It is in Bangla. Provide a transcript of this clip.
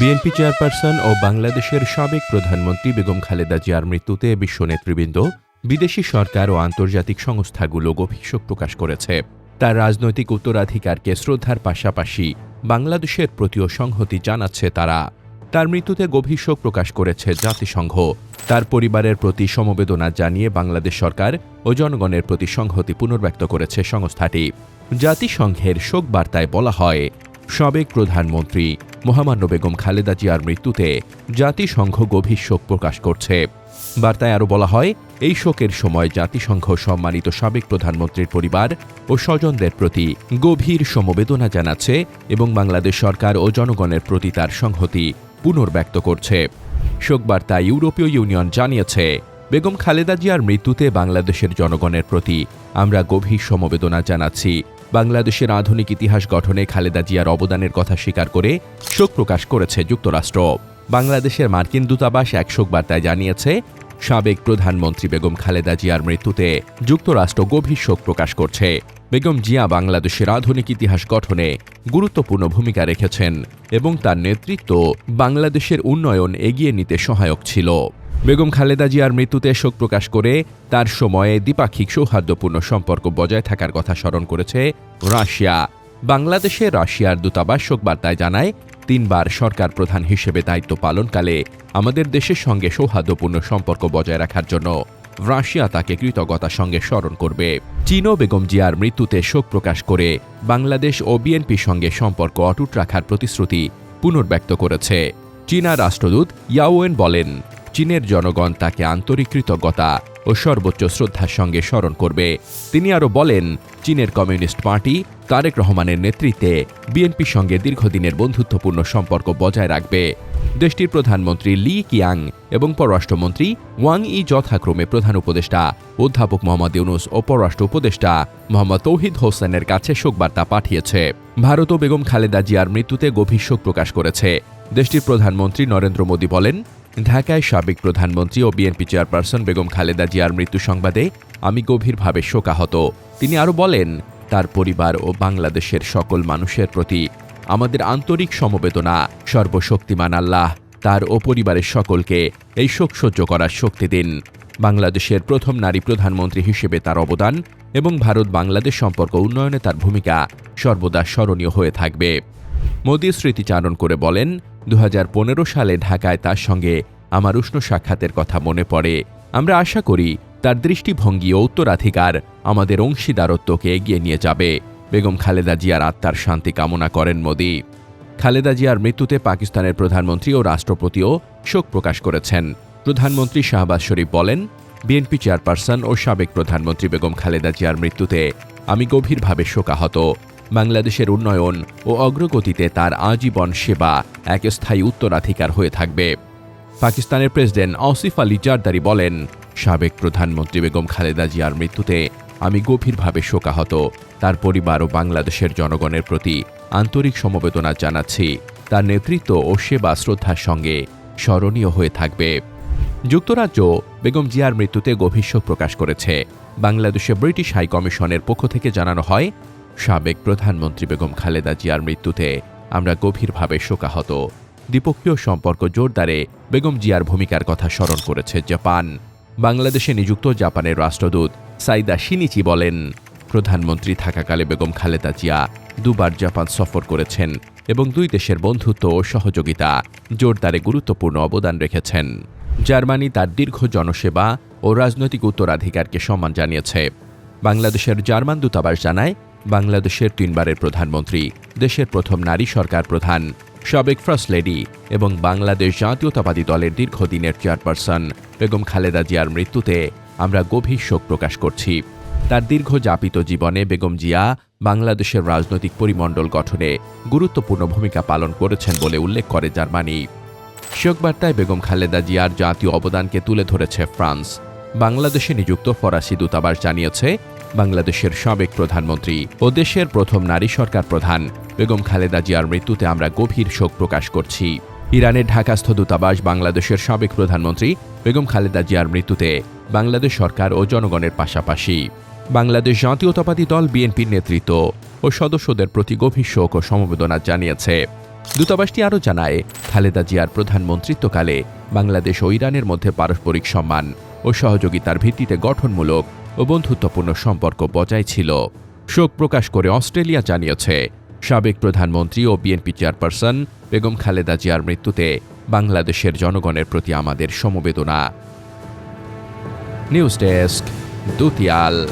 বিএনপি চেয়ারপারসন ও বাংলাদেশের সাবেক প্রধানমন্ত্রী বেগম খালেদা জিয়ার মৃত্যুতে বিশ্ব নেতৃবৃন্দ, বিদেশি সরকার ও আন্তর্জাতিক সংস্থাগুলো গভীর শোক প্রকাশ করেছে। তার রাজনৈতিক উত্তরাধিকারকে শ্রদ্ধার পাশাপাশি বাংলাদেশের প্রতিও সংহতি জানাচ্ছে তারা। তার মৃত্যুতে গভীর শোক প্রকাশ করেছে জাতিসংঘ। তার পরিবারের প্রতি সমবেদনা জানিয়ে বাংলাদেশ সরকার ও জনগণের প্রতি সংহতি পুনর্ব্যক্ত করেছে সংস্থাটি। জাতিসংঘের শোক বার্তায় বলা হয় সাবেক প্রধানমন্ত্রী মহামান্য বেগম খালেদা জিয়ার মৃত্যুতে জাতিসংঘ গভীর শোক প্রকাশ করছে। বার্তায় আরও বলা হয়, এই শোকের সময় জাতিসংঘ সম্মানিত সাবেক প্রধানমন্ত্রীর পরিবার ও স্বজনদের প্রতি গভীর সমবেদনা জানাচ্ছে এবং বাংলাদেশ সরকার ও জনগণের প্রতি তার সংহতি পুনর্ব্যক্ত করছে। শোকবার্তা ইউরোপীয় ইউনিয়ন জানিয়েছে, বেগম খালেদা জিয়ার মৃত্যুতে বাংলাদেশের জনগণের প্রতি আমরা গভীর সমবেদনা জানাচ্ছি বাংলাদেশের আধুনিক ইতিহাস গঠনে খালেদা জিয়ার অবদানের কথা স্বীকার করে শোক প্রকাশ করেছে যুক্তরাষ্ট্র। বাংলাদেশের মার্কিন দূতাবাস এক শোক বার্তায় জানিয়েছে, সাবেক প্রধানমন্ত্রী বেগম খালেদা জিয়ার মৃত্যুতে যুক্তরাষ্ট্র গভীর শোক প্রকাশ করছে। বেগম জিয়া বাংলাদেশের আধুনিক ইতিহাস গঠনে গুরুত্বপূর্ণ ভূমিকা রেখেছেন এবং তার নেতৃত্ব বাংলাদেশের উন্নয়ন এগিয়ে নিতে সহায়ক ছিল। বেগম খালেদা জিয়ার মৃত্যুতে শোক প্রকাশ করে তার সময়ে দ্বিপাক্ষিক সৌহার্দ্যপূর্ণ সম্পর্ক বজায় থাকার কথা স্মরণ করেছে রাশিয়া। বাংলাদেশে রাশিয়ার দূতাবাস শোকবার্তায় জানায়, তিনবার সরকার প্রধান হিসেবে দায়িত্ব পালনকালে আমাদের দেশের সঙ্গে সৌহার্দ্যপূর্ণ সম্পর্ক বজায় রাখার জন্য রাশিয়া তাকে কৃতজ্ঞতার সঙ্গে স্মরণ করবে। চীনও বেগম জিয়ার মৃত্যুতে শোক প্রকাশ করে বাংলাদেশ ও বিএনপির সঙ্গে সম্পর্ক অটুট রাখার প্রতিশ্রুতি পুনর্ব্যক্ত করেছে। চীনা রাষ্ট্রদূত ইয়াওয়েন বলেন চীনের জনগণ তাকে আন্তরিক কৃতজ্ঞতা ও সর্বোচ্চ শ্রদ্ধার সঙ্গে স্মরণ করবে। তিনি আরও বলেন, চীনের কমিউনিস্ট পার্টি তারেক রহমানের নেতৃত্বে বিএনপির সঙ্গে দীর্ঘদিনের বন্ধুত্বপূর্ণ সম্পর্ক বজায় রাখবে। দেশটির প্রধানমন্ত্রী লি কিয়াং এবং পররাষ্ট্রমন্ত্রী ওয়াং ই যথাক্রমে প্রধান উপদেষ্টা অধ্যাপক মোহাম্মদ ইউনুস ও পররাষ্ট্র উপদেষ্টা মোহাম্মদ তৌহিদ হোসেনের কাছে শোকবার্তা পাঠিয়েছে। ভারত ও বেগম খালেদা জিয়ার মৃত্যুতে গভীর শোক প্রকাশ করেছে। দেশটির প্রধানমন্ত্রী নরেন্দ্র মোদী বলেন ঢাকায় সাবেক প্রধানমন্ত্রী ও বিএনপি চেয়ারপারসন বেগম খালেদা জিয়ার মৃত্যু সংবাদে আমি গভীরভাবে শোকাহত। তিনি আরও বলেন, তার পরিবার ও বাংলাদেশের সকল মানুষের প্রতি আমাদের আন্তরিক সমবেদনা, সর্বশক্তিমান আল্লাহ, তার ও পরিবারের সকলকে এই শোক সহ্য করার শক্তি দিন। বাংলাদেশের প্রথম নারী প্রধানমন্ত্রী হিসেবে তার অবদান এবং ভারত বাংলাদেশ সম্পর্ক উন্নয়নে তার ভূমিকা সর্বদা স্মরণীয় হয়ে থাকবে। মোদী স্মৃতিচারণ করে বলেন দু হাজার পনেরো সালে ঢাকায় তার সঙ্গে আমার উষ্ণ সাক্ষাতের কথা মনে পড়ে। আমরা আশা করি তার দৃষ্টিভঙ্গি ও উত্তরাধিকার আমাদের অংশীদারত্বকে এগিয়ে নিয়ে যাবে। বেগম খালেদা জিয়ার আত্মার শান্তি কামনা করেন মোদী। খালেদা জিয়ার মৃত্যুতে পাকিস্তানের প্রধানমন্ত্রী ও রাষ্ট্রপতিও শোক প্রকাশ করেছেন। প্রধানমন্ত্রী শাহবাজ শরীফ বলেন, বিএনপি চেয়ারপারসন ও সাবেক প্রধানমন্ত্রী বেগম খালেদা জিয়ার মৃত্যুতে আমি গভীরভাবে শোকাহত। বাংলাদেশের উন্নয়ন ও অগ্রগতিতে তার আজীবন সেবা, এক স্থায়ী উত্তরাধিকার হয়ে থাকবে। পাকিস্তানের প্রেসিডেন্ট আসিফ আলী জারদারি বলেন, সাবেক প্রধানমন্ত্রী বেগম খালেদা জিয়ার মৃত্যুতে আমি গভীরভাবে শোকাহত। তার পরিবার ও বাংলাদেশের জনগণের প্রতি আন্তরিক সমবেদনা জানাচ্ছি। তার নেতৃত্ব ও সেবা শ্রদ্ধার সঙ্গে স্মরণীয় হয়ে থাকবে। যুক্তরাজ্য বেগম জিয়ার মৃত্যুতে গভীর শোক প্রকাশ করেছে। বাংলাদেশে ব্রিটিশ হাই কমিশনের পক্ষ থেকে জানানো হয় সাবেক প্রধানমন্ত্রী বেগম খালেদা জিয়ার মৃত্যুতে আমরা গভীরভাবে শোকাহত। দ্বিপক্ষীয় সম্পর্ক জোরদারে বেগম জিয়ার ভূমিকার কথা স্মরণ করেছে জাপান। বাংলাদেশে নিযুক্ত জাপানের রাষ্ট্রদূত সাইদা শিনিচি বলেন, প্রধানমন্ত্রী থাকাকালে বেগম খালেদা জিয়া দুবার জাপান সফর করেছেন এবং দুই দেশের বন্ধুত্ব ও সহযোগিতা জোরদারে গুরুত্বপূর্ণ অবদান রেখেছেন। জার্মানি তার দীর্ঘ জনসেবা ও রাজনৈতিক উত্তরাধিকারকে সম্মান জানিয়েছে। বাংলাদেশের জার্মান দূতাবাস জানায় বাংলাদেশের তিনবারের প্রধানমন্ত্রী, দেশের প্রথম নারী সরকার প্রধান, সাবেক ফার্স্ট লেডি এবং বাংলাদেশ জাতীয়তাবাদী দলের দীর্ঘদিনের চেয়ারপারসন বেগম খালেদা জিয়ার মৃত্যুতে আমরা গভীর শোক প্রকাশ করছি। তার দীর্ঘ যাপিত জীবনে বেগম জিয়া বাংলাদেশের রাজনৈতিক পরিমণ্ডল গঠনে গুরুত্বপূর্ণ ভূমিকা পালন করেছেন বলে উল্লেখ করে জার্মানি। শোকবার্তায় বেগম খালেদা জিয়ার জাতীয় অবদানকে তুলে ধরেছে ফ্রান্স। বাংলাদেশে নিযুক্ত ফরাসি দূতাবাস জানিয়েছে বাংলাদেশের সাবেক প্রধানমন্ত্রী ও দেশের প্রথম নারী সরকার প্রধান বেগম খালেদা জিয়ার মৃত্যুতে আমরা গভীর শোক প্রকাশ করছি। ইরানের ঢাকাস্থ দূতাবাস বাংলাদেশের সাবেক প্রধানমন্ত্রী বেগম খালেদা জিয়ার মৃত্যুতে বাংলাদেশ সরকার ও জনগণের পাশাপাশি। বাংলাদেশ জাতীয়তাবাদী দল বিএনপির নেতৃত্ব ও সদস্যদের প্রতি গভীর শোক ও সমবেদনা জানিয়েছে। দূতাবাসটি আরও জানায়, খালেদা জিয়ার প্রধানমন্ত্রিত্বকালে বাংলাদেশ ও ইরানের মধ্যে পারস্পরিক সম্মান ও সহযোগিতার ভিত্তিতে গঠনমূলক ও বন্ধুত্বপূর্ণ সম্পর্ক বজায় ছিল। শোক প্রকাশ করে অস্ট্রেলিয়া জানিয়েছে, সাবেক প্রধানমন্ত্রী ও বিএনপি চেয়ারপারসন বেগম খালেদা জিয়ার মৃত্যুতে বাংলাদেশের জনগণের প্রতি আমাদের সমবেদনা। News desk, দুতিয়াল।